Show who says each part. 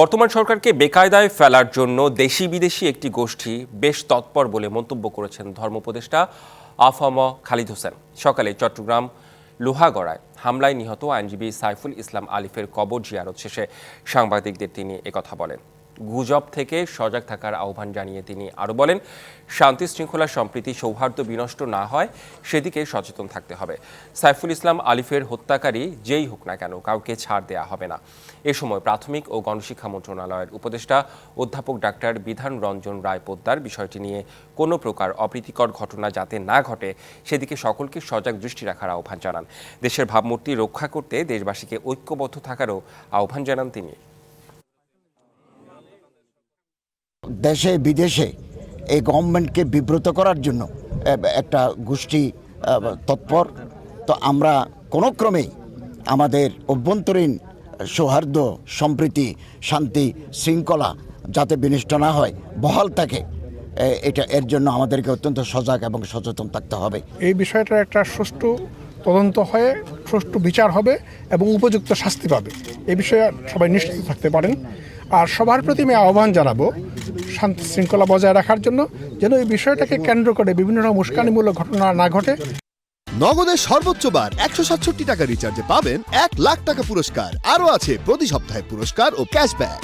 Speaker 1: বর্তমান সরকারকে বেকায়দায় ফেলার জন্য দেশি বিদেশি একটি গোষ্ঠী বেশ তৎপর বলে মন্তব্য করেছেন ধর্মোপদেষ্টা আফম খালিদ হোসেন। সকালে চট্টগ্রাম লোহাগড়ায় হামলায় নিহত আইনজীবী সাইফুল ইসলাম আলিফের কবর জিয়ারত শেষে সাংবাদিকদের তিনি একথা বলেন। গুজব থেকে সজাগ থাকার আহ্বান জানিয়ে তিনি আরও বলেন, শান্তি শৃঙ্খলা সম্প্রীতি সৌহার্দ্য বিনষ্ট না হয়, সেদিকে সচেতন থাকতে হবে। সাইফুল ইসলাম আলিফের হত্যাকারী যেই হোক না কেন, কাউকে ছাড় দেয়া হবে না। এ সময় প্রাথমিক ও গণশিক্ষা মন্ত্রণালয়ের উপদেষ্টা অধ্যাপক ডাক্তার বিধান রঞ্জন রায় পোদ্দার বিষয়টি নিয়ে কোনো প্রকার অপ্রীতিকর ঘটনা যাতে না ঘটে, সেদিকে সকলকে সজাগ দৃষ্টি রাখার আহ্বান জানান। দেশের ভাবমূর্তি রক্ষা করতে দেশবাসীকে ঐক্যবদ্ধ থাকারও আহ্বান জানান তিনি।
Speaker 2: দেশে, বিদেশে এই গভর্নমেন্টকে বিব্রত করার জন্য একটা গোষ্ঠী তৎপর। তো আমরা কোনো ক্রমেই আমাদের অভ্যন্তরীণ সৌহার্দ্য, সম্প্রীতি, শান্তি, শৃঙ্খলা যাতে বিনষ্ট না হয়, বহাল থাকে এটা এর জন্য আমাদেরকে অত্যন্ত সজাগ এবং সচেতন থাকতে হবে।
Speaker 3: এই বিষয়টার একটা সুষ্ঠু তদন্ত হয়ে, সুষ্ঠু বিচার হবে এবং উপযুক্ত শাস্তি পাবে। এ বিষয়ে সবাই নিশ্চিত থাকতে পারেন। আর সবার প্রতি আমি আহ্বান জানাব শান্তি শৃঙ্খলা বজায় রাখার জন্য যেন এই বিষয়টাকে কেন্দ্র করে বিভিন্ন রকম উস্কানিমূলক ঘটনা না ঘটে।
Speaker 4: নগদের সর্বোচ্চ বার একশো সাতষট্টি টাকা রিচার্জে পাবেন এক লাখ টাকা পুরস্কার। আরও আছে প্রতি সপ্তাহে পুরস্কার ও ক্যাশব্যাক